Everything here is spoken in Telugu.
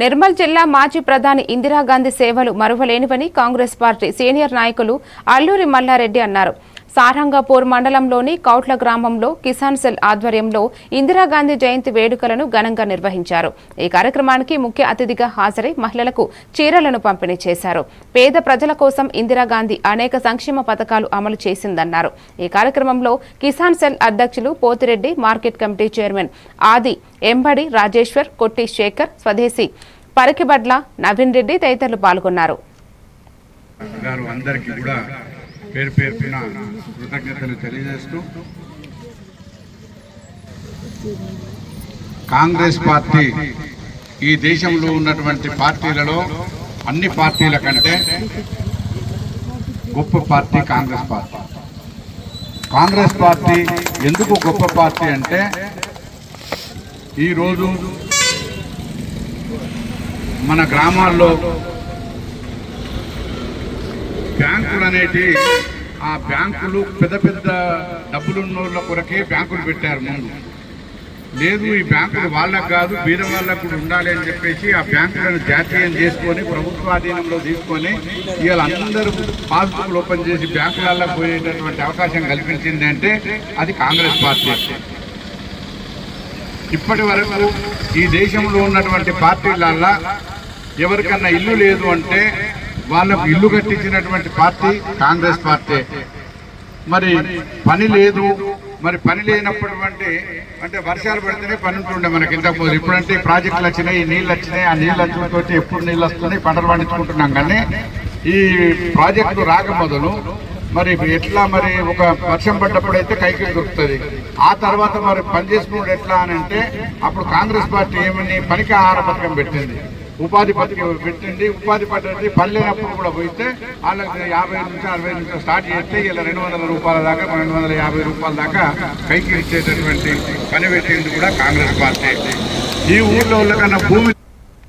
నిర్మల్ జిల్లా మాజీ ప్రధాని ఇందిరాగాంధీ సేవలు మరువలేనివని కాంగ్రెస్ పార్టీ సీనియర్ నాయకులు అల్లూరి మల్లారెడ్డి అన్నారు. సారంగపూర్ మండలంలోని కౌట్ల గ్రామంలో కిసాన్ సెల్ ఆధ్వర్యంలో ఇందిరాగాంధీ జయంతి వేడుకలను ఘనంగా నిర్వహించారు. ఈ కార్యక్రమానికి ముఖ్య అతిథిగా హాజరై మహిళలకు చీరలను పంపిణీ చేశారు. పేద ప్రజల కోసం ఇందిరాగాంధీ అనేక సంక్షేమ పథకాలు అమలు చేసిందన్నారు. ఈ కార్యక్రమంలో కిసాన్ సెల్ అధ్యక్షులు పోతిరెడ్డి మార్కెట్ కమిటీ చైర్మన్ ఆది ఎంబడి రాజేశ్వర్ కొట్టి శేఖర్ స్వదేశీ పరికిబడ్ల నవీన్ రెడ్డి తదితరులు పాల్గొన్నారు. గారు అందరికీ కూడా పేరు పేరున కృతజ్ఞతలు తెలియజేస్తూ కాంగ్రెస్ పార్టీ ఈ దేశంలో ఉన్నటువంటి పార్టీలలో అన్ని పార్టీల కంటే గొప్ప party Congress party. Congress party ఎందుకు గొప్ప పార్టీ అంటే ఈరోజు మన గ్రామాల్లో బ్యాంకులు అనేటి ఆ బ్యాంకులు పెద్ద పెద్ద డబ్బులున్న కొరకే బ్యాంకులు పెట్టారు ముందు. లేదు ఈ బ్యాంకులు వాళ్ళకు కాదు బీద వాళ్ళకు కూడా ఉండాలి అని చెప్పేసి ఆ బ్యాంకులను జాతీయం చేసుకొని ప్రభుత్వాధీనంలో తీసుకొని ఇవాళ అందరూ పాస్బుక్లు ఓపెన్ చేసి బ్యాంకులలో పోయేటటువంటి అవకాశం కల్పించింది అంటే అది కాంగ్రెస్ పార్టీ. ఇప్పటి వరకు ఈ దేశంలో ఉన్నటువంటి పార్టీలల్లా ఎవరికన్నా ఇల్లు లేదు అంటే వాళ్ళకు ఇల్లు కట్టించినటువంటి పార్టీ కాంగ్రెస్ పార్టీ. మరి పని లేదు. మరి పని లేనటువంటి అంటే వర్షాలు పడితేనే పని ఉంటుండే మనకి ఇంతకుముందు. ఇప్పుడంటే ఈ ప్రాజెక్టులు వచ్చినాయి నీళ్ళు వచ్చినాయి ఆ నీళ్ళు వచ్చి ఎప్పుడు నీళ్ళు వస్తున్నాయి పంటలు పండించుకుంటున్నాం. కానీ ఈ ప్రాజెక్టు రాక మొదలు మరి ఎట్లా మరి ఒక వర్షం పడ్డప్పుడు అయితే కైకి దొరుకుతుంది. ఆ తర్వాత మరి పని చేసుకున్నాడు ఎట్లా అని అంటే అప్పుడు కాంగ్రెస్ పార్టీ ఏమని పనికి ఆహార పథకం పెట్టింది. ఉపాధి పథకం పెట్టింది ఉపాధి పద్ధతి పని కూడా పోయితే వాళ్ళకి యాభై నుంచి అరవై నుంచి స్టార్ట్ చేస్తే ఇలా రెండు వందల రూపాయల దాకా రెండు వందల యాభై రూపాయల దాకా కైకి ఇచ్చేటటువంటి పని పెట్టింది కూడా కాంగ్రెస్ పార్టీ. ఈ ఊర్లో కన్నా భూమి